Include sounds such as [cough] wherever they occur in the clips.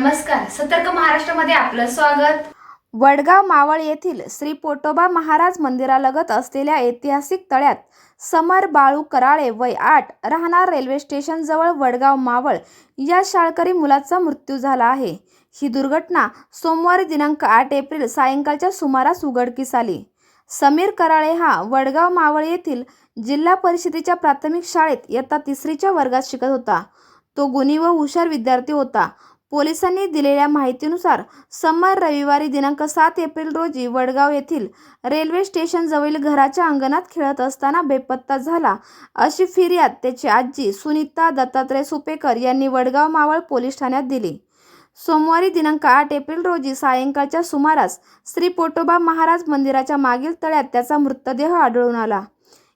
नमस्कार सतर्क महाराष्ट्रामध्ये आपलं स्वागत. वडगाव मावळ येथील श्री पोटोबा महाराज मंदिरालगत असलेल्या ऐतिहासिक तळ्यात समर बाळू कराळे वय आठ राहणार रेल्वे स्टेशनजवळ वडगाव मावळ या शाळकरी मुलाचा मृत्यू झाला आहे. ही दुर्घटना सोमवारी दिनांक आठ एप्रिल सायंकाळच्या सुमारास उघडकीस आली. समीर कराळे हा वडगाव मावळ येथील जिल्हा परिषदेच्या प्राथमिक शाळेत इयत्ता तिसरीच्या वर्गात शिकत होता. तो गुणी व हुशार विद्यार्थी होता. पोलिसांनी दिलेल्या माहितीनुसार समर रविवारी दिनांक सात एप्रिल रोजी वडगाव येथील रेल्वे स्टेशनजवळील घराच्या अंगणात खेळत असताना बेपत्ता झाला. अशी फिर्याद त्याची आजी सुनीता दत्तात्रय सुपेकर यांनी वडगाव मावळ पोलीस ठाण्यात दिली. सोमवारी दिनांक आठ एप्रिल रोजी सायंकाळच्या सुमारास श्री पोटोबा महाराज मंदिराच्या मागील तळ्यात त्याचा मृतदेह आढळून आला.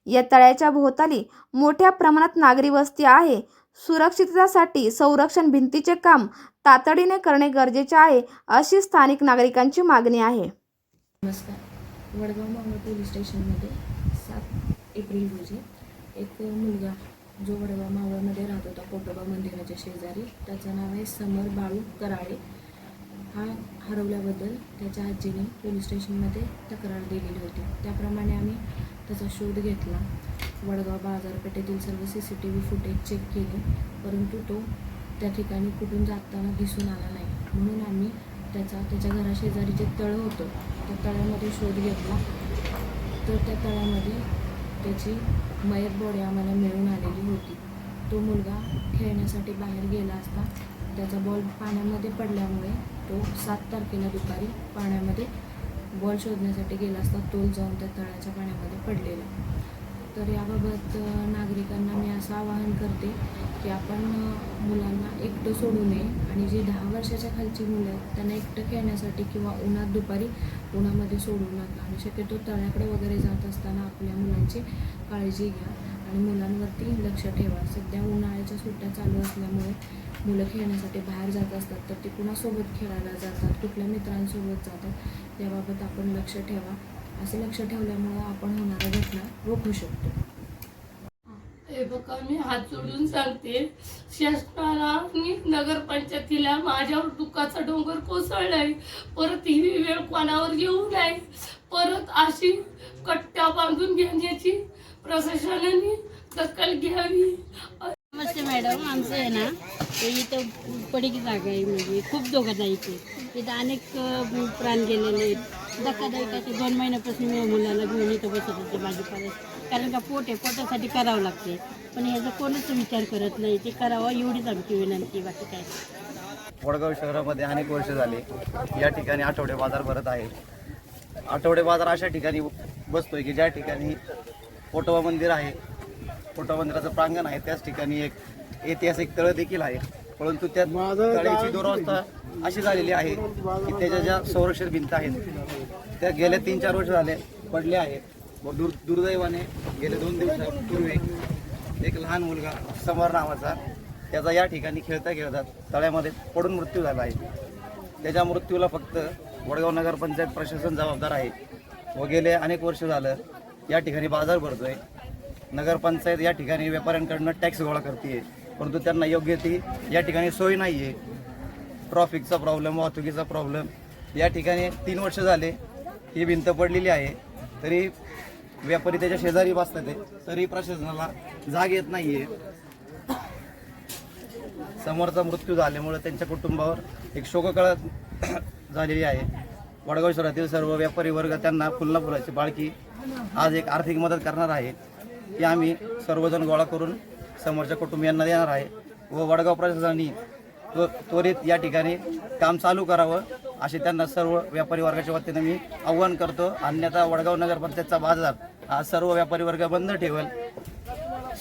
या तळ्याच्या भोवताली मोठ्या प्रमाणात नागरी वस्ती आहे. सुरक्षिततेसाठी संरक्षण भिंतीचे काम तातडीने करणे गरजेचे आहे अशी स्थानिक नागरिकांची मागणी आहे. नमस्कार. वडगाव मावळ पोलीस स्टेशनमध्ये सात एप्रिल रोजी एक मुलगा जो वडगाव मावळमध्ये राहत होता कोटोबा मंदिराच्या शेजारी त्याचं नाव आहे समर बाळू कराळे. हा हरवल्याबद्दल त्याच्या आजीने पोलीस स्टेशनमध्ये तक्रार दिलेली होती. त्याप्रमाणे आम्ही त्याचा शोध घेतला. वडगाव बाजारपेठेतील सर्व C C T V footage check केले. परंतु तो त्या ठिकाणी कुठून जाताना दिसून आला नाही. म्हणून आम्ही त्याचा त्याच्या घराशेजारी जे तळं होतं त्या तळ्यामध्ये शोध घेतला. तर त्या तळ्यामध्ये त्याची मयत बॉडी आम्हाला मिळून आलेली होती. तो मुलगा खेळण्यासाठी बाहेर गेला असता त्याचा बॉल पाण्यामध्ये पडल्यामुळे तो सात तारखेला दुपारी पाण्यामध्ये बॉल शोधण्यासाठी गेला असता तोल जाऊन त्या तळ्याच्या पाण्यामध्ये पडलेला. तर याबाबत नागरिकांना मी असं आवाहन करते की आपण मुलांना एकटं सोडू नये आणि जी दहा वर्षाच्या खालची मुलं आहेत त्यांना एकटं खेळण्यासाठी किंवा उन्हात दुपारी उन्हामध्ये सोडू नका आणि शक्यतो तळ्याकडे वगैरे जात असताना आपल्या मुलांची काळजी घ्या आणि मुलांवरती लक्ष ठेवा. सध्या उन्हाळ्याच्या सुट्ट्या चालू असल्यामुळे मुलं खेळण्यासाठी बाहेर जात असतात तर ते कुणासोबत खेळायला जातात कुठल्या मित्रांसोबत जातात याबाबत आपण लक्ष ठेवा. असे लक्ष ठेवल्यामुळं आपण होणाऱ्या घटना रोखू शकतो. हे बघा मी हात जोडून सांगते. शासनाला आणि नगरपंचायतीला माझ्यावर दुःखाचा डोंगर कोसळलाय. परत ही वेळ कोणावर येऊ नये? परत अशी कट्ट्या बांधून घेण्याची प्रशासनाने दखल घ्यावी. नमस्ते मॅडम आमचं आहे ना ते इथं पडीक जागा आहे म्हणजे खूप दोघं जायचे. तिथं अनेक प्राण गेलेले आहेत. धक्का द्यायचा ते दोन महिन्यापासून मी मुलाला घेऊन इथं बसत होते भाजीपाला. कारण का पोट आहे पोटासाठी करावं लागते. पण ह्याचा कोणच विचार करत नाही. ते करावं एवढीच आमची विनंती बाकी काय वडगाव शहरामध्ये अनेक वर्ष झाले. या ठिकाणी आठवडे बाजार भरत आहे. आठवडे बाजार अशा ठिकाणी बसतोय की ज्या ठिकाणी पोटवा मंदिर आहे. पोटवा मंदिराचं प्रांगण आहे त्याच ठिकाणी एक ऐतिहासिक तळ देखील आहे. परंतु त्या तळ्याची दुरवस्था अशी झालेली आहे की त्याच्या ज्या संरक्षण भिंत आहेत त्या गेल्या तीन चार वर्ष झाले पडल्या आहेत. व दुर् दुर्दैवाने गेल्या दोन दिवसापूर्वी एक लहान मुलगा समर नावाचा त्याचा या ठिकाणी खेळता खेळता तळ्यामध्ये पडून मृत्यू झाला आहे. त्याच्या मृत्यूला फक्त वडगाव नगरपंचायत प्रशासन जबाबदार आहे. व गेले अनेक वर्ष झालं या ठिकाणी बाजार भरतोय. नगरपंचायत या ठिकाणी व्यापाऱ्यांकडनं टॅक्स गोळा करते परंतु त्यांना योग्य ती या ठिकाणी सोय नाही आहे ट्रॉफिकचा प्रॉब्लेम वाहतुकीचा प्रॉब्लेम या ठिकाणी तीन वर्ष झाले ही भिंत पडलेली आहे. तरी व्यापारी त्याच्या शेजारी बसतात आहे. तरी प्रशासनाला जाग येत नाही आहे समोरचा मृत्यू झाल्यामुळे त्यांच्या कुटुंबावर एक शोककळा [coughs] झालेली आहे. वडगाव शहरातील सर्व व्यापारी वर्ग त्यांना कोल्हापुराची बाळकी आज एक आर्थिक मदत करणार आहे. ती आम्ही सर्वजण गोळा करून समोरच्या कुटुंबियांना देणार आहे व वडगाव प्रशासनाने त्व- त्वरित या ठिकाणी काम चालू करावं असे त्यांना सर्व व्यापारी वर्गाच्या वतीने मी आव्हान करतो. अन्यथा वडगाव नगरपंचायतचा बाजार हा सर्व व्यापारी वर्ग बंद ठेवल.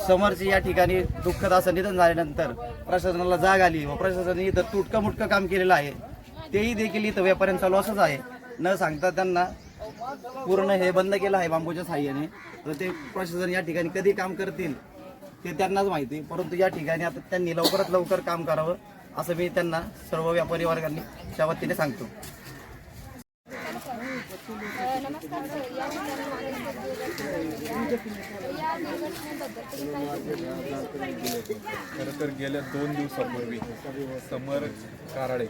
समोरची या ठिकाणी दुःखद असं निधन झाल्यानंतर प्रशासनाला जाग आली व प्रशासनाने इथं तुटकं मुटकं काम केलेलं आहे. तेही देखील इथं व्यापाऱ्यांचा लॉसच आहे. न सांगता त्यांना पूर्ण हे बंद केलं आहे बांबूच्या साह्याने. तर ते प्रशासन या ठिकाणी कधी काम करतील? ते त्यांनाच माहिती. परंतु या ठिकाणी आता त्यांनी लवकरात लवकर काम करावं असं मी त्यांना सर्व व्यापारी वर्गांनी त्या वतीने सांगतो. खरं तर गेल्या दोन दिवसापूर्वी समर काराळे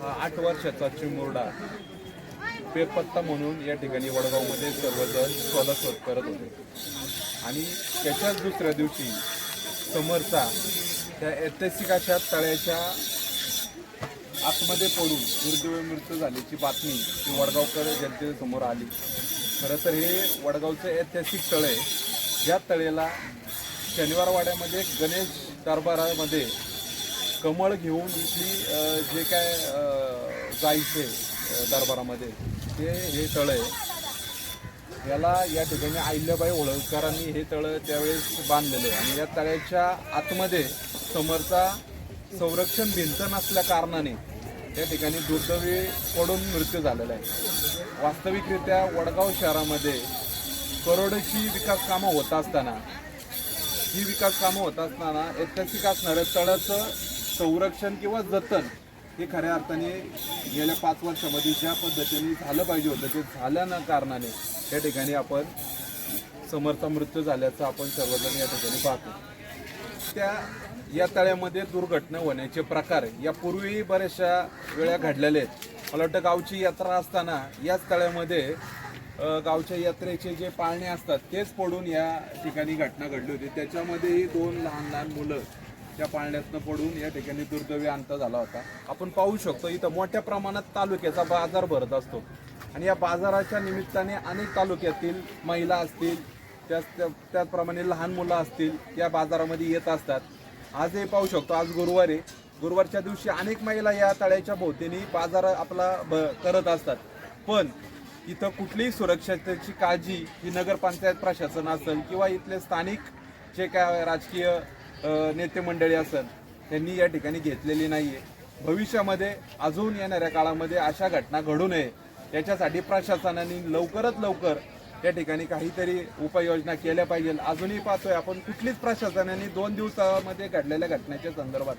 हा आठ वर्षाचा चिमुरडा बेपत्ता म्हणून या ठिकाणी वडगावमध्ये सर्वजण शोधाशोध करत होते. आणि त्याच्याच दुसऱ्या दिवशी समरचा त्या ऐतिहासिक अशा तळ्याच्या आतमध्ये पडून दुर्दैवी मृत्यू झाल्याची बातमी ही वडगावकर जनतेसमोर आली. खरं तर हे वडगावचं ऐतिहासिक तळ आहे. ज्या तळेला शनिवारवाड्यामध्ये गणेश दरबारामध्ये कमळ घेऊन इथली जे काय जायचे दरबारामध्ये. ते हे तळ आहे. याला या ठिकाणी आहिल्याबाई होळकरांनी हे तळं त्यावेळेस बांधलेलं आहे. आणि या तळ्याच्या आतमध्ये समोरचा संरक्षण भिंत नसल्या कारणाने त्या ठिकाणी दुर्दैवी पडून मृत्यू झालेला आहे. वास्तविकरित्या वडगाव शहरामध्ये करोडची विकास कामं होत असताना ही विकास कामं होत असताना ऐतिहासिक असणाऱ्या तळाचं संरक्षण किंवा जतन हे खऱ्या अर्थाने गेल्या पाच वर्षामध्ये ज्या पद्धतीने झालं पाहिजे होतं ते झाल्या न कारणाने त्या ठिकाणी आपण समर्थ मृत्यू झाल्याचं आपण सर्वजण या ठिकाणी पाहतो. त्या या तळ्यामध्ये दुर्घटना होण्याचे प्रकार यापूर्वीही बऱ्याचशा वेळा घडलेले आहेत. मला वाटतं गावची यात्रा असताना याच तळ्यामध्ये गावच्या यात्रेचे जे पाळणे असतात तेच पडून या ठिकाणी घटना घडली होती. त्याच्यामध्येही दोन लहान लहान मुलं त्या पाळण्यातनं पडून या ठिकाणी दुर्दैवी अंत झाला होता. आपण पाहू शकतो इथं मोठ्या प्रमाणात तालुक्याचा बाजार भरत असतो. आणि या बाजाराच्या निमित्ताने अनेक तालुक्यातील महिला असतील त्याच त्या- त्याचप्रमाणे लहान मुलं असतील या बाजारामध्ये येत असतात. आजही पाहू शकतो आज गुरुवार आहे गुरुवारच्या दिवशी अनेक महिला या तळ्याच्या भोवतीने बाजार आपला ब करत असतात. पण इथं कुठलीही सुरक्षतेची काळजी ही नगरपंचायत प्रशासन असेल किंवा इथले स्थानिक जे काय राजकीय नेते मंडळी असेल त्यांनी या ठिकाणी घेतलेली नाही आहे भविष्यामध्ये अजून येणाऱ्या काळामध्ये अशा घटना घडू नये. याच्यासाठी प्रशासनाने लवकरात लवकर या ठिकाणी काहीतरी उपाययोजना केल्या पाहिजे अजूनही पाहतोय आपण कुठलीच प्रशासनाने दोन दिवसामध्ये घडलेल्या घटनेच्या संदर्भात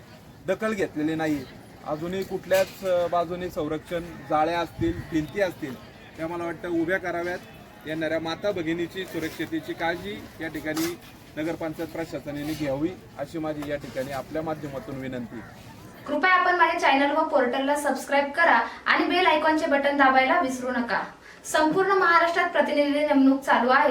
दखल घेतलेली नाही. अजूनही कुठल्याच बाजूने संरक्षण जाळ्या असतील भिंती असतील त्या मला वाटतं उभ्या कराव्यात. येणाऱ्या माता भगिनीची सुरक्षतेची काळजी या ठिकाणी नगरपंचायत प्रशासनाने घ्यावी अशी माझी या ठिकाणी आपल्या माध्यमातून विनंती. कृपया आपण माझ्या चॅनल व पोर्टलला सबस्क्राईब करा आणि बेल आयकॉनचे बटन दाबायला विसरू नका. संपूर्ण महाराष्ट्रात प्रतिनिधी नेमणूक चालू आहे.